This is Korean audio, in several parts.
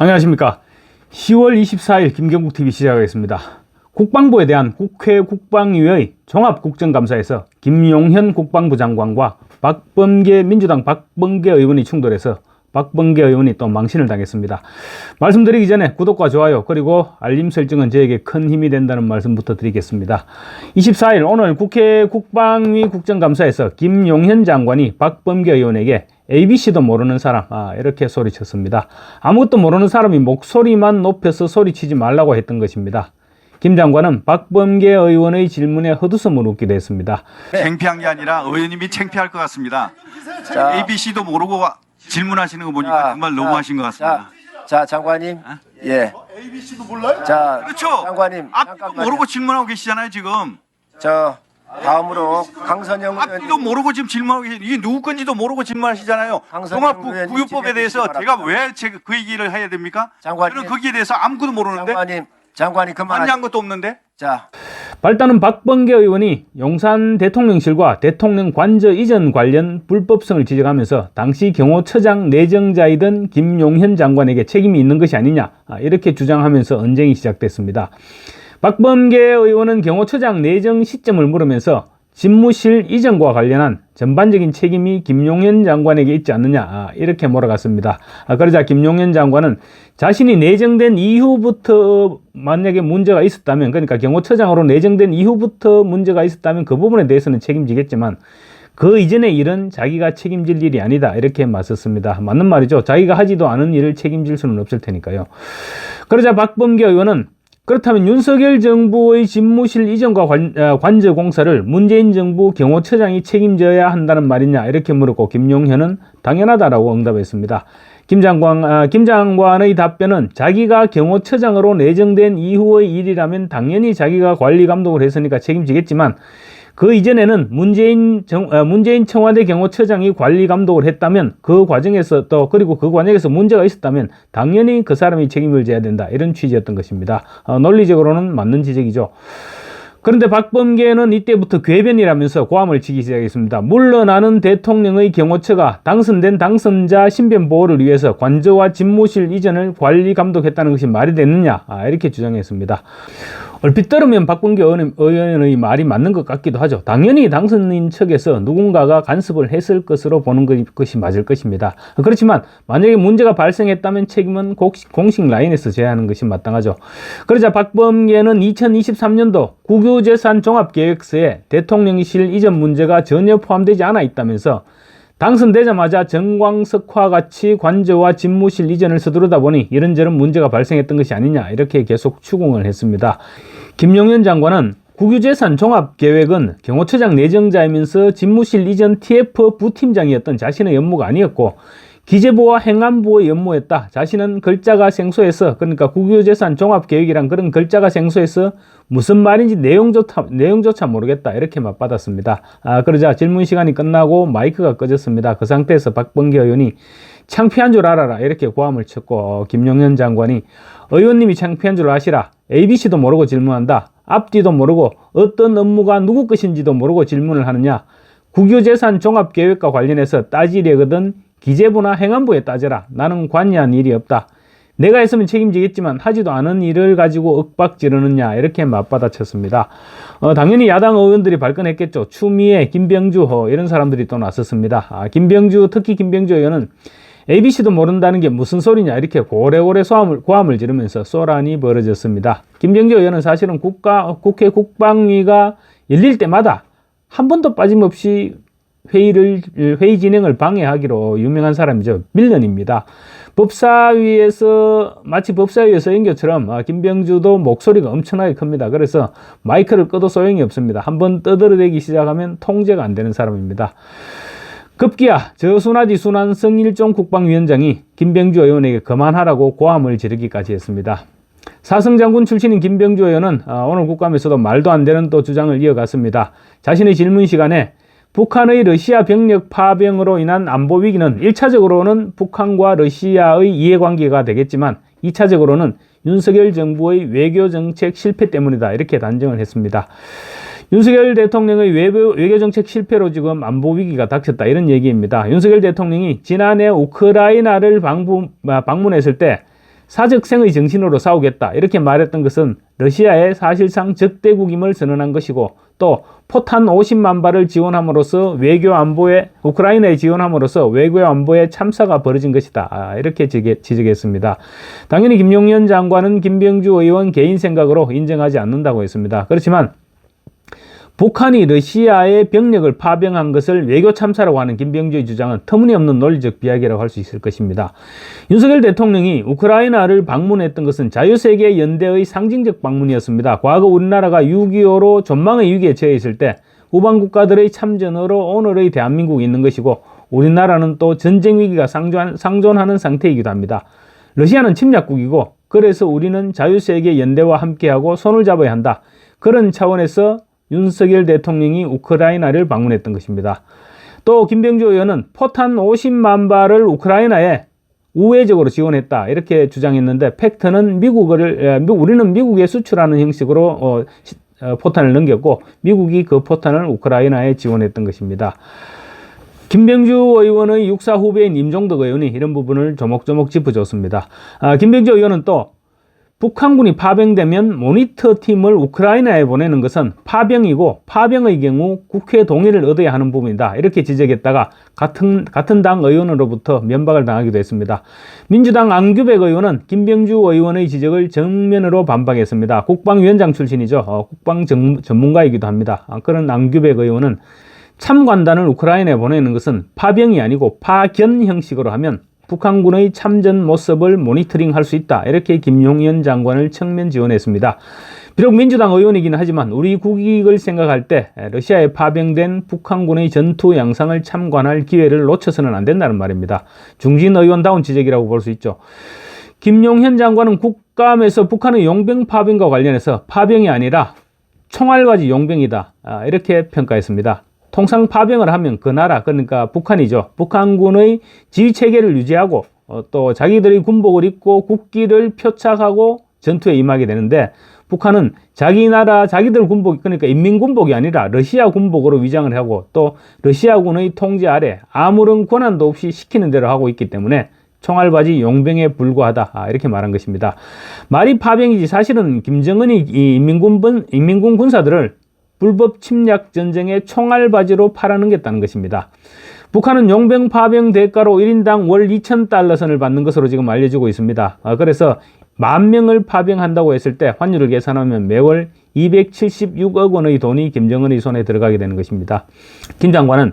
안녕하십니까. 10월 24일 김경국 TV 시작하겠습니다. 국방부에 대한 국회 국방위의 종합국정감사에서 김용현 국방부 장관과 박범계 민주당 박범계 의원이 충돌해서 박범계 의원이 또 망신을 당했습니다. 말씀드리기 전에 구독과 좋아요 그리고 알림 설정은 저에게 큰 힘이 된다는 말씀부터 드리겠습니다. 24일 오늘 국회 국방위 국정감사에서 김용현 장관이 박범계 의원에게 ABC도 모르는 사람 아, 이렇게 소리쳤습니다. 아무것도 모르는 사람이 목소리만 높여서 소리치지 말라고 했던 것입니다. 김 장관은 박범계 의원의 질문에 헛웃음을 웃기도 했습니다. 창피한 게 아니라 의원님이 창피할 것 같습니다. 자, ABC도 모르고 질문하시는 거 보니까 자, 정말 자, 너무하신 것 같습니다. 자, 자, 장관님. 예. ABC도 몰라요? 자, 그렇죠. 장관님. 앞뒤도 잠깐만요. 모르고 질문하고 계시잖아요 지금. 저 다음으로 강선영 앞뒤도 의원님. 모르고 지금 질문하고 계시. 이게 누구 건지도 모르고 질문하시잖아요. 의원님 종합구유법에 대해서 제가 주시기 왜 제가 그 얘기를 해야 됩니까? 장관님. 저는 거기에 대해서 아무것도 모르는데 장관님, 장관님 만지한 그만하세요. 것도 없는데. 자, 발단은 박범계 의원이 용산 대통령실과 대통령 관저 이전 관련 불법성을 지적하면서 당시 경호처장 내정자이던 김용현 장관에게 책임이 있는 것이 아니냐 아, 이렇게 주장하면서 언쟁이 시작됐습니다. 박범계 의원은 경호처장 내정 시점을 물으면서 집무실 이전과 관련한 전반적인 책임이 김용현 장관에게 있지 않느냐 아, 이렇게 몰아갔습니다. 아, 그러자 김용현 장관은 자신이 내정된 이후부터 만약에 문제가 있었다면 그러니까 경호처장으로 내정된 이후부터 문제가 있었다면 그 부분에 대해서는 책임지겠지만 그 이전의 일은 자기가 책임질 일이 아니다 이렇게 맞섰습니다. 맞는 말이죠. 자기가 하지도 않은 일을 책임질 수는 없을 테니까요. 그러자 박범계 의원은 그렇다면 윤석열 정부의 집무실 이전과 관, 어, 관저 공사를 문재인 정부 경호처장이 책임져야 한다는 말이냐 이렇게 물었고 김용현은 당연하다라고 응답했습니다. 김 장관, 아, 김 장관의 답변은 자기가 경호처장으로 내정된 이후의 일이라면 당연히 자기가 관리 감독을 했으니까 책임지겠지만 그 이전에는 문재인 정, 어, 문재인 청와대 경호처장이 관리 감독을 했다면 그 과정에서 또 그리고 그 과정에서 문제가 있었다면 당연히 그 사람이 책임을 져야 된다 이런 취지였던 것입니다. 어, 논리적으로는 맞는 지적이죠. 그런데 박범계는 이때부터 궤변이라면서 고함을 치기 시작했습니다. 물러나는 대통령의 경호처가 당선된 당선자 신변 보호를 위해서 관저와 집무실 이전을 관리 감독했다는 것이 말이 되느냐 아, 이렇게 주장했습니다. 얼핏 들으면 박범계 의원- 의원의 말이 맞는 것 같기도 하죠. 당연히 당선인 측에서 누군가가 간섭을 했을 것으로 보는 것- 것이 맞을 것입니다. 그렇지만 만약에 문제가 발생했다면 책임은 공식, 라인에서 져야 하는 것이 마땅하죠. 그러자 박범계는 2023년도 국유재산 종합계획서에 대통령실 이전 문제가 전혀 포함되지 않아 있다면서 당선되자마자 정광석화 같이 관저와 집무실 이전을 서두르다 보니 이런저런 문제가 발생했던 것이 아니냐 이렇게 계속 추궁을 했습니다. 김용현 장관은 국유재산 종합계획은 경호처장 내정자이면서 집무실 이전 TF 부팀장이었던 자신의 업무가 아니었고 기재부와 행안부의 업무였다. 자신은 글자가 생소해서 그러니까 국유재산 종합계획이란 그런 글자가 생소해서 무슨 말인지 내용조차, 내용조차 모르겠다. 이렇게 맞받았습니다. 아, 그러자 질문 시간이 끝나고 마이크가 꺼졌습니다. 그 상태에서 박범계 의원이 창피한 줄 알아라. 이렇게 고함을 쳤고 어, 김용현 장관이 의원님이 창피한 줄 아시라. ABC도 모르고 질문한다. 앞뒤도 모르고 어떤 업무가 누구 것인지도 모르고 질문을 하느냐. 국유재산 종합계획과 관련해서 따지려거든 기재부나 행안부에 따져라. 나는 관여한 일이 없다. 내가 했으면 책임지겠지만 하지도 않은 일을 가지고 윽박 지르느냐 이렇게 맞받아쳤습니다. 어, 당연히 야당 의원들이 발끈했겠죠. 추미애, 김병주 어, 이런 사람들이 또 나섰습니다. 아, 김병주 특히 김병주 의원은 ABC도 모른다는 게 무슨 소리냐 이렇게 고래고래 소함을, 고함을 지르면서 쏘란이 벌어졌습니다. 김병주 의원은 사실은 국가, 국회 국방위가 열릴 때마다 한 번도 빠짐없이 회의를 회의 진행을 방해하기로 유명한 사람이죠. 밀런입니다. 법사위에서 마치 법사위에서 연교처럼 아, 김병주도 목소리가 엄청나게 큽니다. 그래서 마이크를 꺼도 소용이 없습니다. 한번 떠들어대기 시작하면 통제가 안 되는 사람입니다. 급기야 저순하지 순한 성일종 국방위원장이 김병주 의원에게 그만하라고 고함을 지르기까지 했습니다. 사성장군 출신인 김병주 의원은 아, 오늘 국감에서도 말도 안 되는 또 주장을 이어갔습니다. 자신의 질문 시간에 북한의 러시아 병력 파병으로 인한 안보 위기는 1차적으로는 북한과 러시아의 이해관계가 되겠지만 2차적으로는 윤석열 정부의 외교 정책 실패 때문이다. 이렇게 단정을 했습니다. 윤석열 대통령의 외교, 외교 정책 실패로 지금 안보 위기가 닥쳤다. 이런 얘기입니다. 윤석열 대통령이 지난해 우크라이나를 아, 방문했을 때 사적생의 정신으로 싸우겠다 이렇게 말했던 것은 러시아의 사실상 적대국임을 선언한 것이고 또 포탄 50만 발을 지원함으로써 외교 안보에 우크라이나에 지원함으로써 외교 안보에 참사가 벌어진 것이다 아, 이렇게 지적- 지적 했습니다. 당연히 김용현 장관은 김병주 의원 개인 생각으로 인정하지 않는다고 했습니다. 그렇지만 북한이 러시아의 병력을 파병한 것을 외교 참사라고 하는 김병주의 주장은 터무니없는 논리적 비약이라고 할 수 있을 것입니다. 윤석열 대통령이 우크라이나를 방문했던 것은 자유세계 연대의 상징적 방문이었습니다. 과거 우리나라가 6.25로 전망의 위기에 처해 있을 때 우방 국가들의 참전으로 오늘의 대한민국이 있는 것이고 우리나라는 또 전쟁 위기가 상존, 상존하는 상태이기도 합니다. 러시아는 침략국이고 그래서 우리는 자유세계 연대와 함께하고 손을 잡아야 한다. 그런 차원에서 윤석열 대통령이 우크라이나를 방문했던 것입니다. 또 김병주 의원은 포탄 50만 발을 우크라이나에 우회적으로 지원했다 이렇게 주장했는데 팩트는 미국을 우리는 미국에 수출하는 형식으로 어, 시- 어, 포탄을 넘겼고 미국이 그 포탄을 우크라이나에 지원했던 것입니다. 김병주 의원의 육사 후배인 임종덕 의원이 이런 부분을 조목조목 짚어줬습니다. 아, 김병주 의원은 또 북한군이 파병되면 모니터 팀을 우크라이나에 보내는 것은 파병이고 파병의 경우 국회 동의를 얻어야 하는 부분이다. 이렇게 지적했다가 같은 같은 당 의원으로부터 면박을 당하기도 했습니다. 민주당 안규백 의원은 김병주 의원의 지적을 정면으로 반박했습니다. 국방위원장 출신이죠. 어, 국방 전, 전문가이기도 합니다. 아, 그런 안규백 의원은 참관단을 우크라이나에 보내는 것은 파병이 아니고 파견 형식으로 하면 북한군의 참전 모습을 모니터링 할 수 있다. 이렇게 김용현 장관을 청면 지원했습니다. 비록 민주당 의원이긴 하지만 우리 국익을 생각할 때 러시아에 파병된 북한군의 전투 양상을 참관할 기회를 놓쳐서는 안 된다는 말입니다. 중진 의원다운 지적이라고 볼 수 있죠. 김용현 장관은 국감에서 북한의 용병 파병과 관련해서 파병이 아니라 총알바지 용병이다. 아, 이렇게 평가했습니다. 통상 파병을 하면 그 나라 그러니까 북한이죠. 북한군의 지휘 체계를 유지하고 어, 또 자기들의 군복을 입고 국기를 표착하고 전투에 임하게 되는데 북한은 자기 나라 자기들 군복 그러니까 인민 군복이 아니라 러시아 군복으로 위장을 하고 또 러시아군의 통제 아래 아무런 권한도 없이 시키는 대로 하고 있기 때문에 총알바지 용병에 불과하다 아, 이렇게 말한 것입니다. 말이 파병이지 사실은 김정은이 이 인민군 인민군 군사들을 불법 침략 전쟁에 총알바지로 팔아넘겼다는 것입니다. 북한은 용병 파병 대가로 1인당 월 2,000달러 선을 받는 것으로 지금 알려지고 있습니다. 아, 그래서 만 명을 파병한다고 했을 때 환율을 계산하면 매월 276억 원의 돈이 김정은의 손에 들어가게 되는 것입니다. 김 장관은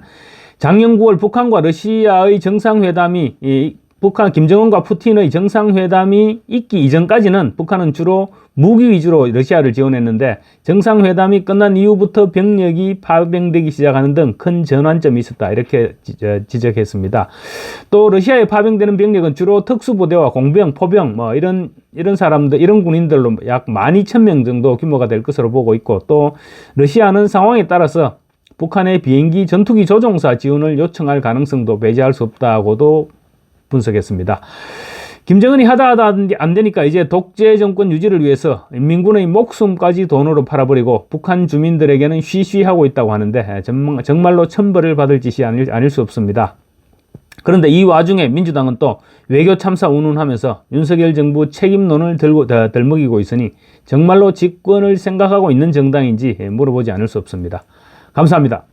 작년 9월 북한과 러시아의 정상회담이 이 북한 김정은과 푸틴의 정상회담이 있기 이전까지는 북한은 주로 무기 위주로 러시아를 지원했는데 정상회담이 끝난 이후부터 병력이 파병되기 시작하는 등 큰 전환점이 있었다 이렇게 지적했습니다. 또 러시아에 파병되는 병력은 주로 특수부대와 공병, 포병 뭐 이런 이런 사람들 이런 군인들로 약 12,000명 정도 규모가 될 것으로 보고 있고 또 러시아는 상황에 따라서 북한의 비행기 전투기 조종사 지원을 요청할 가능성도 배제할 수 없다고도 분석했습니다. 김정은이 하다 하다 안 되니까 이제 독재 정권 유지를 위해서 인민군의 목숨까지 돈으로 팔아버리고 북한 주민들에게는 쉬쉬하고 있다고 하는데 정말- 정말로 천벌을 받을 짓이 아닐, 아닐 수 없습니다. 그런데 이 와중에 민주당은 또 외교 참사 운운하면서 윤석열 정부 책임론을 들고 더- 덜먹이고 있으니 정말로 집권을 생각하고 있는 정당인지 물어보지 않을 수 없습니다. 감사합니다.